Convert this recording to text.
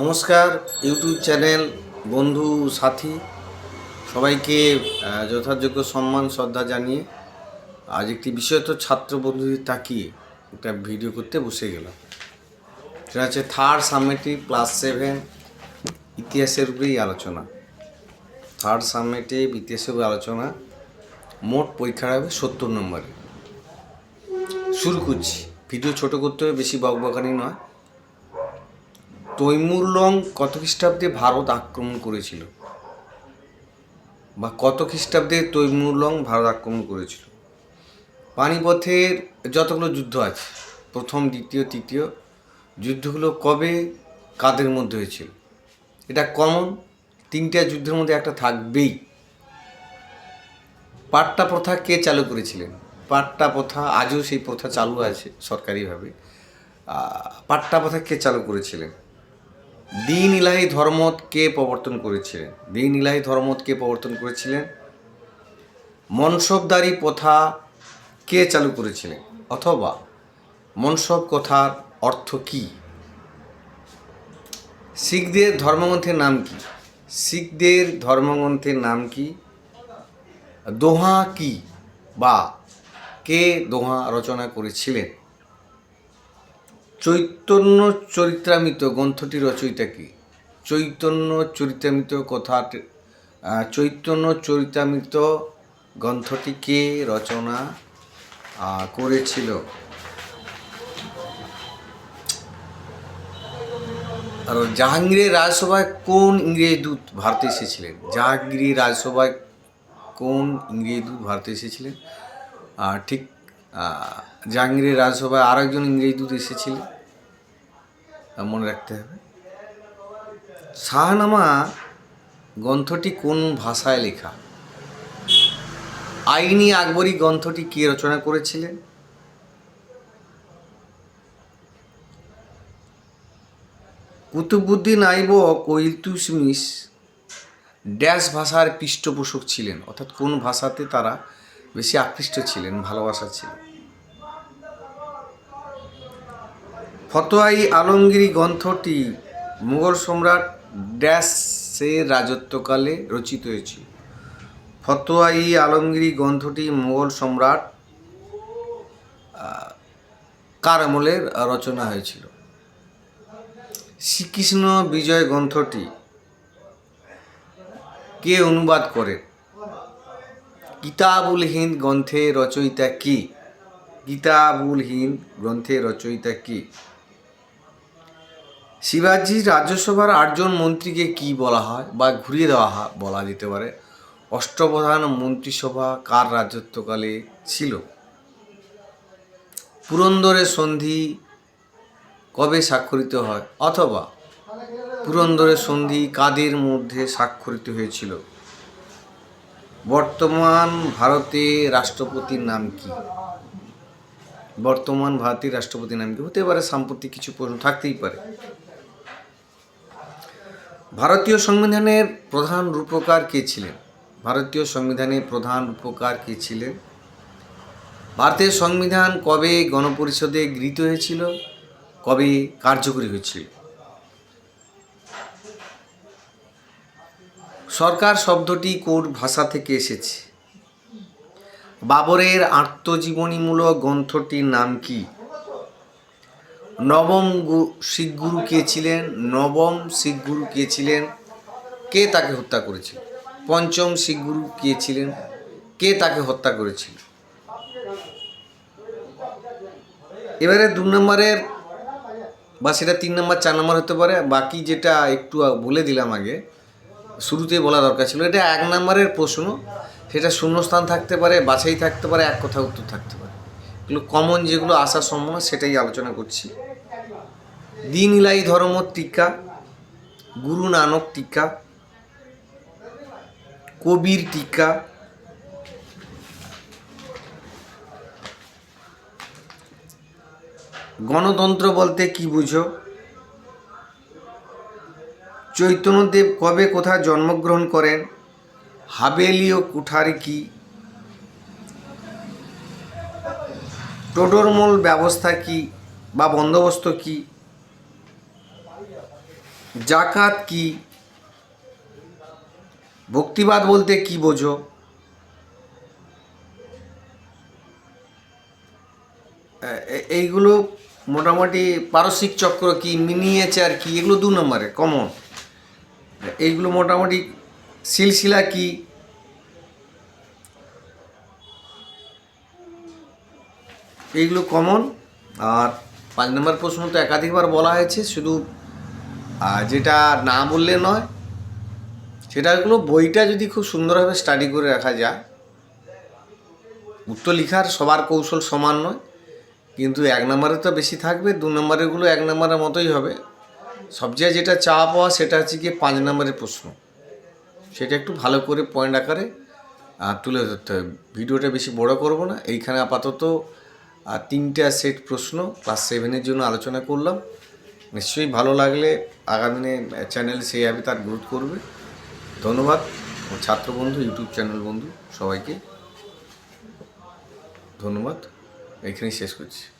নমস্কার, YouTube channel বন্ধু সাথী। সবাইকে যথাযোগ্য সম্মান, শ্রদ্ধা জানিয়ে আজ একটি বিশেষত ছাত্র বন্ধুদের তাকিয়ে একটা ভিডিও করতে বসে গেলাম। সেটা হচ্ছে থার্ড সামেটিভ ক্লাস সেভেন ইতিহাসের উপরেই আলোচনা। থার্ড সামেটিভ ইতিহাসের উপরে আলোচনা। মোট পরীক্ষা হবে সত্তর নম্বরে। শুরু করছি। ভিডিও ছোট করতে হবে, বেশি বকবকানি নয়। তৈমুর লং কত খ্রিস্টাব্দে ভারত আক্রমণ করেছিল? বা কত খ্রিস্টাব্দে তৈমুর লং ভারত আক্রমণ করেছিল? পানিপথের যতগুলো যুদ্ধ আছে, প্রথম, দ্বিতীয়, তৃতীয় যুদ্ধগুলো কবে কাদের মধ্যে হয়েছিল? এটা কমন, তিনটা যুদ্ধের মধ্যে একটা থাকবেই। পাট্টা প্রথা কে চালু করেছিলেন? পাট্টা প্রথা আজও সেই প্রথা চালু আছে সরকারিভাবে। পাট্টা প্রথা কে চালু করেছিলেন? দিন ইলাহি ধর্মত কে প্রবর্তন করেছিলেন? দিন ইলাহি ধর্মত কে প্রবর্তন করেছিলেন? মনসবদারি প্রথা কে চালু করেছিলেন? অথবা মনসব কথার অর্থ কি? শিখদের ধর্মগ্রন্থের নাম কি? শিখদের ধর্মগ্রন্থের নাম কি? দোহা কি? বা কে দোহা রচনা করেছিলেন? চৈতন্য চরিত্রামিত গ্রন্থটি রচয়িতা কি? চৈতন্য চরিত্রামিত কথা চৈতন্য চরিত্রামিত গ্রন্থটি কে রচনা করেছিল? আর জাহাঙ্গীরের রাজসভায় কোন ইংরেজ দূত ভারতে এসেছিলেন? জাহাঙ্গীর রাজসভায় কোন ইংরেজ দূত ভারতে এসেছিলেন? ঠিক জাহাঙ্গীরের রাজসভায় আর একজন ইংরেজ দূত এসেছিলেন। মনে রাখতে হবে। শাহনামা গ্রন্থটি কোন ভাষায় লেখা? আইনি আকবরী গ্রন্থটি কে রচনা করেছিলেন? কুতুবুদ্দিন আইবক ও ইলতুসমিস ড্যাশ ভাষার পৃষ্ঠপোষক ছিলেন। অর্থাৎ কোন ভাষাতে তারা বেশি আকৃষ্ট ছিলেন, ভালোবাসা ছিল? ফতোয়াই আলমগীরি গ্রন্থটি মুঘল সম্রাট ড্যাসের রাজত্বকালে রচিত হয়েছিল। ফতোয়াই আলমগীরি গ্রন্থটি মুঘল সম্রাট কার রচনা হয়েছিল। শ্রীকৃষ্ণ বিজয় গ্রন্থটি কে অনুবাদ করেন? কিতাবুল হিন্দ গ্রন্থে রচয়িতা কি? কিতাবুল হিন্দ গ্রন্থে রচয়িতা কি? শিবাজি রাজ্যসভার আটজন মন্ত্রীকে কি বলা হয় বা ঘুরিয়ে দেওয়া হয় বলা যেতে পারে? অষ্টপ্রধান মন্ত্রিসভা কার রাজত্বকালে ছিল? পুরন্দরের সন্ধি কবে স্বাক্ষরিত হয় অথবা পুরন্দরের সন্ধি কাদের মধ্যে স্বাক্ষরিত হয়েছিল? বর্তমান ভারতে রাষ্ট্রপতির নাম কি? বর্তমান ভারতের রাষ্ট্রপতির নাম কি? হতে পারে সাম্প্রতিক কিছু প্রশ্ন থাকতেই পারে। ভারতীয় সংবিধানের প্রধান রূপকার কে ছিলেন? ভারতীয় সংবিধানের প্রধান রূপকার কে ছিলেন? ভারতের সংবিধান কবে গণপরিষদে গৃহীত হয়েছিল? কবে কার্যকরী হয়েছিল? সরকার শব্দটি কোন ভাষা থেকে এসেছে? বাবরের আত্মজীবনীমূলক গ্রন্থটির নাম কি? নবম শিখ গুরু কে ছিলেন? নবম শিখ গুরু কে ছিলেন? কে তাকে হত্যা করেছিল? পঞ্চম শিখ গুরু কে ছিলেন? কে তাকে হত্যা করেছিল? এবারে দু নম্বরের বা সেটা তিন নম্বর, চার নম্বর হতে পারে। বাকি যেটা একটু বলে দিলাম আগে, শুরুতেই বলা দরকার ছিল। এটা এক নম্বরের প্রশ্ন। সেটা শূন্যস্থান থাকতে পারে, বাছাই থাকতে পারে, এক কথা উত্তর থাকতে পারে। এগুলো কমন যেগুলো আসার সম্ভব সেটাই আলোচনা করছি। দিন ইলাই ধর্ম টিকা, গুরু নানক টিকা, কবির টিকা, গণতন্ত্র বলতে কি বুঝো? চৈতন্যদেব কবে কোথায় জন্মগ্রহণ করেন? হাবেলি ও কুঠারি কি? টোটোরমূল ব্যবস্থা কি বা বন্দোবস্ত কি? জাকাত কি? ভক্তিবাদ বলতে কি বোঝো? এইগুলো মোটামুটি পারসিক চক্র কি, মিনিয়েচার কি? এগুলো দু নম্বরে কমন এইগুলো মোটামুটি সিলসিলা কি? এইগুলো কমন আর পাঁচ নম্বর প্রশ্ন তো একাধিকবার বলা হয়েছে, শুধু যেটা না বললে নয় সেটাগুলো বইটা যদি খুব সুন্দরভাবে স্টাডি করে রাখা যায়, উত্তর লেখার সবার কৌশল সমান নয়, কিন্তু এক নম্বরে তো বেশি থাকবে, দু নম্বরেরগুলো এক নম্বরের মতোই হবে। সবচেয়ে যেটা চাওয়া পাওয়া সেটা হচ্ছে কি পাঁচ নম্বরের প্রশ্ন। সেটা একটু ভালো করে পয়েন্ট আকারে তুলে ধরতে হবে। ভিডিওটা বেশি বড় করব না, এইখানে আপাতত আহ, তিনটা সেট প্রশ্ন ক্লাস সেভেনের জন্য আলোচনা করলাম। নিশ্চয়ই ভালো লাগলে আগামী চ্যানেল সেইভাবে তার গ্রোথ করবে। ধন্যবাদ। ছাত্র বন্ধু ইউটিউব চ্যানেল বন্ধু সবাইকে ধন্যবাদ। এখানেই শেষ করছি।